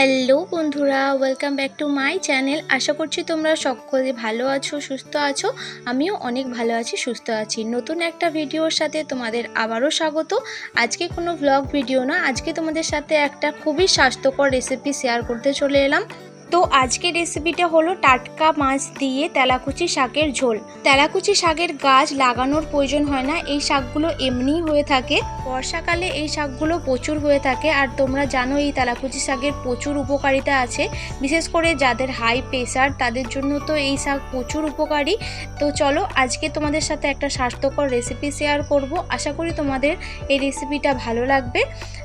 Hello বন্ধুরা welcome back to my channel আশা করছি তোমরা সকলে ভালো আছো, সুস্থ আছো। আমিও অনেক ভালো আছি, সুস্থ আছি। নতুন একটা ভিডিওর সাথে তোমাদের আবারও স্বাগত। আজকে কোনো ব্লগ ভিডিও না, আজকে তোমাদের সাথে একটা খুবই স্বাস্থ্যকর রেসিপি শেয়ার করতে চলে এলাম। তো আজকের রেসিপিটা হলো টাটকা মাছ দিয়ে তেলাকুচি শাকের ঝোল। তেলাকুচি শাকের গাছ লাগানোর প্রয়োজন হয় না, এই শাকগুলো এমনিই হয়ে থাকে। বর্ষাকালে এই শাকগুলো প্রচুর হয়ে থাকে, আর তোমরা জানো এই তেলাকুচি শাকের প্রচুর উপকারিতা আছে। বিশেষ করে যাদের হাই প্রেশার তাদের জন্য তো এই শাক প্রচুর উপকারী। তো চলো আজকে তোমাদের সাথে একটা স্বাস্থ্যকর রেসিপি শেয়ার করব। আশা করি তোমাদের এই রেসিপিটা ভালো লাগবে।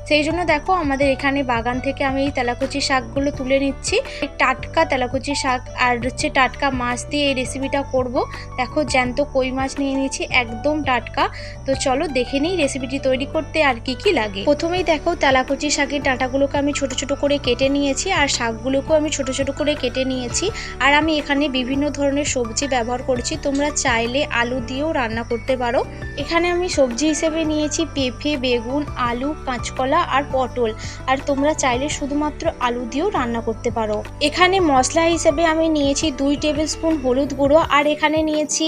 সেই জন্য দেখো আমাদের এখানে বাগান থেকে আমি এই তেলাকুচি শাকগুলো তুলে নিচ্ছি। টাটকা তেলাকুচি শাক আর হচ্ছে টাটকা মাছ দিয়ে এই রেসিপিটা করব। দেখো জ্যান্ত কই মাছ নিয়ে নিয়েছি, একদম টাটকা। তো চলো দেখে নিই রেসিপিটি তৈরি করতে আর কি কি লাগে। প্রথমেই দেখো তেলাকুচি শাকের ডাঁটাগুলোকে আমি ছোট ছোট করে কেটে নিয়েছি আর শাকগুলোকেও আমি ছোট ছোট করে কেটে নিয়েছি। আর আমি এখানে বিভিন্ন ধরনের সবজি ব্যবহার করেছি, তোমরা চাইলে আলু দিয়েও রান্না করতে পারো। এখানে আমি সবজি হিসেবে নিয়েছি পেঁপে, বেগুন, আলু, কাঁচকলা আর পটল। আর তোমরা চাইলে শুধুমাত্র আলু দিয়েও রান্না করতে পারো। এখানে মশলা হিসেবে আমি নিয়েছি দুই টেবিল স্পুন হলুদ গুঁড়ো, আর এখানে নিয়েছি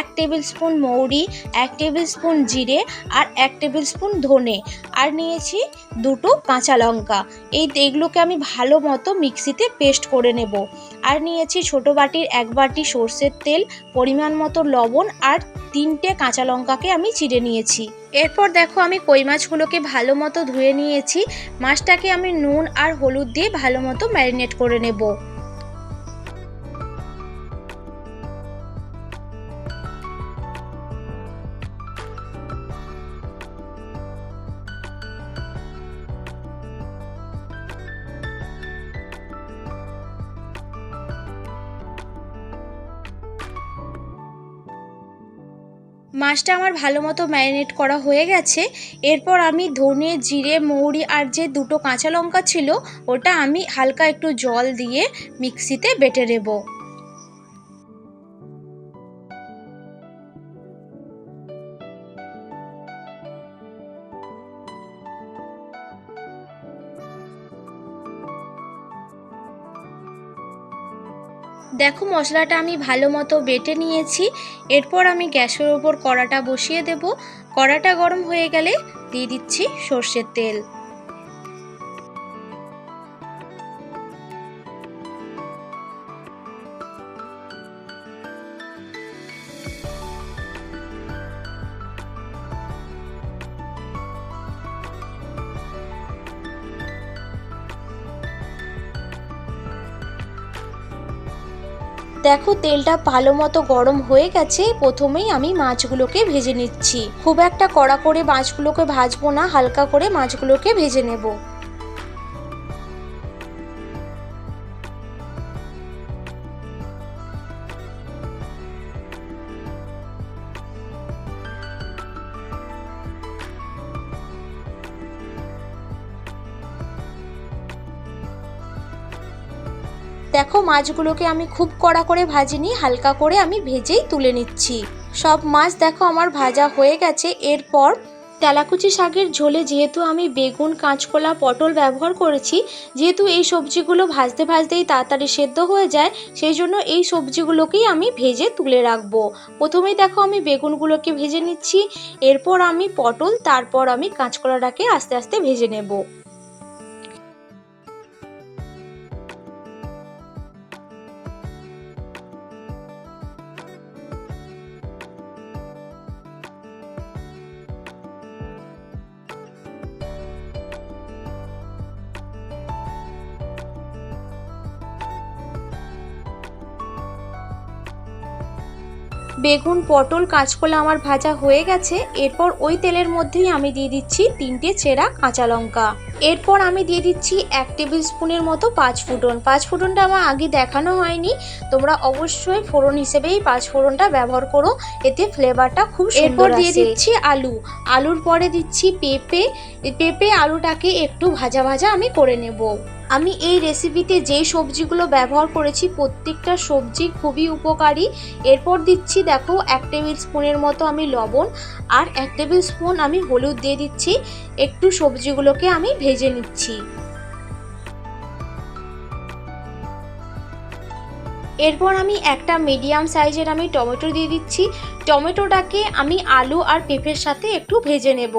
এক টেবিল স্পুন মৌরি, এক টেবিল স্পুন জিরে, আর এক টেবিল স্পুন ধনে। আর নিয়েছি দুটো কাঁচা লঙ্কা। এই এগুলোকে আমি ভালো মতো মিক্সিতে পেস্ট করে নেব। আর নিয়েছি ছোট বাটির এক বাটি সর্ষের তেল, পরিমাণ মতো লবণ আর তিনটে কাঁচা লঙ্কাকে আমি চিড়ে নিয়েছি। এরপর দেখো আমি কই মাছগুলোকে ভালো মতো ধুয়ে নিয়েছি। মাছটাকে আমি নুন আর হলুদ দিয়ে ভালো মতো ম্যারিনেট করে নেব। মাছটা আমার ভালো মতো ম্যারিনেট করা হয়ে গেছে। এরপর আমি ধনে, জিরে, মৌরি আর যে দুটো কাঁচা লঙ্কা ছিল, ওটা আমি হালকা একটু জল দিয়ে মিক্সিতে বেটে নেব। দেখো মশলাটা আমি ভালো মতো বেটে নিয়েছি। এরপর আমি গ্যাসের ওপর কড়াটা বসিয়ে দেব। কড়াটা গরম হয়ে গেলে দিয়ে দিচ্ছি সর্ষের তেল। দেখো, তেলটা ভালো মতো গরম হয়ে গেছে, প্রথমেই আমি মাছগুলোকে ভেজে নিচ্ছি। খুব একটা কড়া করে মাছগুলোকে ভাজবো না, হালকা করে মাছগুলোকে ভেজে নেব। দেখো মাছগুলোকে আমি খুব কড়া করে ভাজিনি, হালকা করে আমি ভেজেই তুলে নিচ্ছি। সব মাছ দেখো আমার ভাজা হয়ে গেছে। এরপর তেলাকুচি শাকের ঝোলে যেহেতু আমি বেগুন, কাঁচকলা, পটল ব্যবহার করেছি, যেহেতু এই সবজিগুলো ভাজতে ভাজতেই তাড়াতাড়ি সেদ্ধ হয়ে যায়, সেই জন্য এই সবজিগুলোকেই আমি ভেজে তুলে রাখব। প্রথমেই দেখো আমি বেগুনগুলোকে ভেজে নিচ্ছি, এরপর আমি পটল, তারপর আমি কাঁচকলাটাকে আস্তে আস্তে ভেজে নেব। বেগুন পটল কাঁচকলা আমার ভাজা হয়ে গেছে। এরপর ওই তেলের মধ্যেই আমি দিয়ে দিচ্ছি তিনটে চেরা কাঁচা লঙ্কা। এরপর আমি দিয়ে দিচ্ছি এক টেবিল স্পুনের মতো পাঁচ ফুটন পাঁচ ফুটনটা আমার আগে দেখানো হয়নি। তোমরা অবশ্যই ফোড়ন হিসেবেই পাঁচ ফোড়নটা ব্যবহার করো। এতে ফ্লেভারটা খুব এরপর দিয়ে দিচ্ছি আলু। আলুর পরে দিচ্ছি পেঁপে। পেঁপে আলুটাকে একটু ভাজা ভাজা আমি করে নেব। আমি এই রেসিপিতে যেই সবজিগুলো ব্যবহার করেছি, প্রত্যেকটা সবজি খুবই উপকারী। এরপর দিচ্ছি দেখো এক টেবিল স্পুনের মতো আমি লবণ আর এক টেবিল স্পুন আমি হলুদ দিয়ে দিচ্ছি। একটু সবজিগুলোকে আমি ভেজে নিচ্ছি। এরপর আমি একটা মিডিয়াম সাইজের আমি টমেটো দিয়ে দিচ্ছি। টমেটোটাকে আমি আলু আর পেঁপের সাথে একটু ভেজে নেব।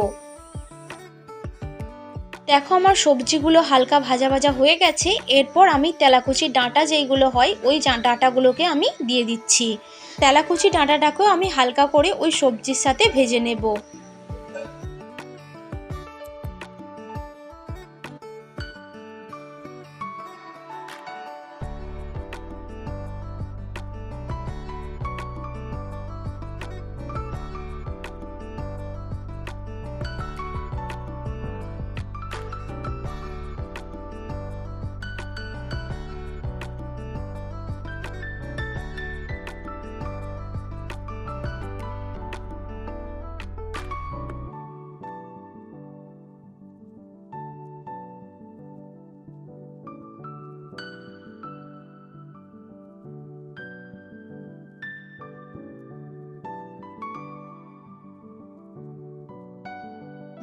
দেখো আমার সবজিগুলো হালকা ভাজা ভাজা হয়ে গেছে, এরপর আমি তেলাকুচি ডাঁটা যেইগুলো হয়, ওই ডাঁটাগুলোকে আমি দিয়ে দিচ্ছি। তেলাকুচি ডাঁটাটাকেও আমি হালকা করে ওই সবজির সাথে ভেজে নেব।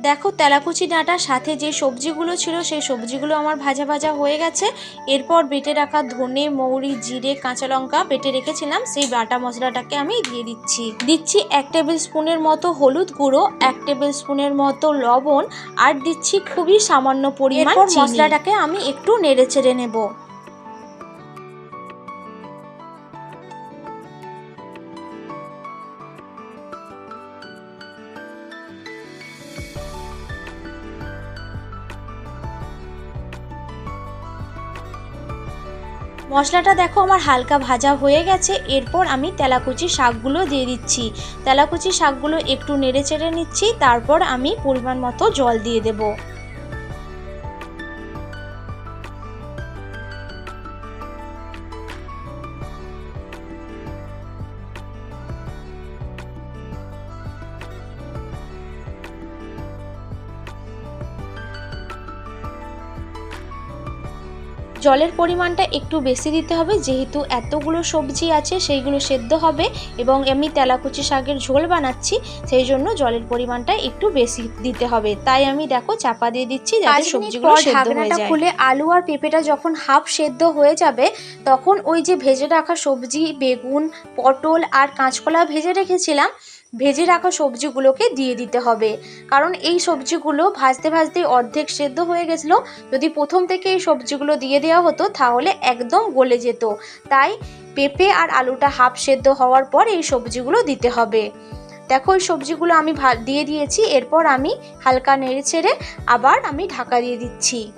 দেখো তেলাকুচি ডাঁটার সাথে যে সবজিগুলো ছিল সেই সবজিগুলো আমার ভাজা ভাজা হয়ে গেছে। এরপর বেটে রাখা ধনে মৌরি জিরে কাঁচা লঙ্কা বেটে রেখেছিলাম। সেই বাটা মশলাটাকে আমি দিয়ে দিচ্ছি। দিচ্ছি এক টেবিল স্পুনের মতো হলুদ গুঁড়ো এক টেবিল স্পুনের মতো লবণ আর দিচ্ছি খুবই সামান্য পরিমাণ মশলাটাকে আমি একটু নেড়ে চেড়ে নেব। মশলাটা দেখো আমার হালকা ভাজা হয়ে গেছে, এরপর আমি তেলাকুচি শাকগুলো দিয়ে দিচ্ছি। তেলাকুচি শাকগুলো একটু নেড়ে চেড়ে নিচ্ছি, তারপর আমি পরিমাণ মতো জল দিয়ে দেবো। জলের পরিমাণটা একটু বেশি দিতে হবে যেহেতু এতগুলো সবজি আছে সেইগুলো সেদ্ধ হবে এবং আমি তেলাকুচি শাকের ঝোল বানাচ্ছি সেই জন্য জলের পরিমাণটা একটু বেশি দিতে হবে। তাই আমি দেখো চাপা দিয়ে দিচ্ছি যাতে সবজিগুলো সেদ্ধ হয়ে যায়। খুলে আলু আর পেঁপেটা যখন হাফ সেদ্ধ হয়ে যাবে তখন ওই যে ভেজে রাখা সবজি বেগুন পটল আর কাঁচকলা ভেজে রেখেছিলাম ভেজে রাখা সবজিগুলোকে দিয়ে দিতে হবে। কারণ এই সবজিগুলো ভাজতে ভাজতে অর্ধেক সেদ্ধ হয়ে গেছিল। যদি প্রথম থেকে এই সবজিগুলো দিয়ে দেওয়া হতো, তাহলে একদম গলে যেত। তাই পেঁপে আর আলুটা হাফ সেদ্ধ হওয়ার পর এই সবজিগুলো দিতে হবে। দেখো, এই সবজিগুলো আমি ভা- দিয়ে দিয়েছি। এরপর আমি হালকা নেড়ে ছেড়ে আবার আমি ঢাকা দিয়ে দিচ্ছি।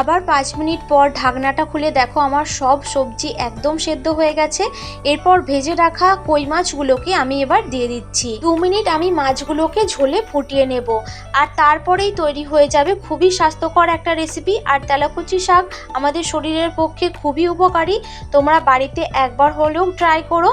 আবার পাঁচ মিনিট পর ঢাকনাটা খুলে দেখো আমার সব সবজি একদম সেদ্ধ হয়ে গেছে। এরপর ভেজে রাখা কই মাছগুলোকে আমি এবার দিয়ে দিচ্ছি। দু মিনিট আমি মাছগুলোকে ঝোলে ফুটিয়ে নেব। আর তারপরেই তৈরি হয়ে যাবে খুবই স্বাস্থ্যকর একটা রেসিপি আর তেলাকুচি শাক আমাদের শরীরের পক্ষে খুবই উপকারী। তোমরা বাড়িতে একবার হলেও ট্রাই করো।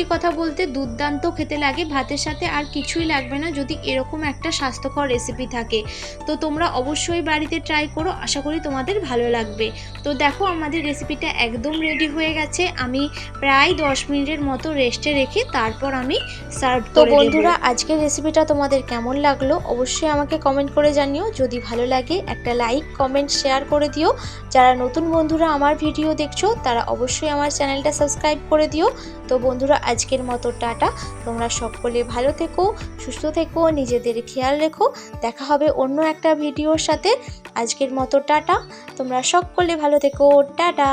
সত্যি কথা বলতে দুর্দান্ত খেতে লাগে ভাতের সাথে আর কিছুই লাগবে না যদি এরকম একটা স্বাস্থ্যকর রেসিপি থাকে। তো তোমরা অবশ্যই বাড়িতে ট্রাই করো আশা করি তোমাদের ভালো লাগবে। তো দেখো আমাদের রেসিপিটা একদম রেডি হয়ে গেছে। আমি প্রায় দশ মিনিটের মতো রেস্টে রেখে তারপর আমি সার্ভ তো বন্ধুরা আজকের রেসিপিটা তোমাদের কেমন লাগল অবশ্যই আমাকে কমেন্ট করে জানিও। যদি ভালো লাগে একটা লাইক কমেন্ট শেয়ার করে দিও। যারা নতুন বন্ধুরা আমার ভিডিও দেখছ তারা অবশ্যই আমার চ্যানেলটা সাবস্ক্রাইব করে দিও। তো বন্ধুরা আজকের মতো টাটা। তোমরা সকলে ভালো থেকো, সুস্থ থেকো, নিজেদের খেয়াল রেখো। দেখা হবে অন্য একটা ভিডিওর সাথে। আজকের মতো টাটা। তোমরা সকলে ভালো থেকো। টাটা।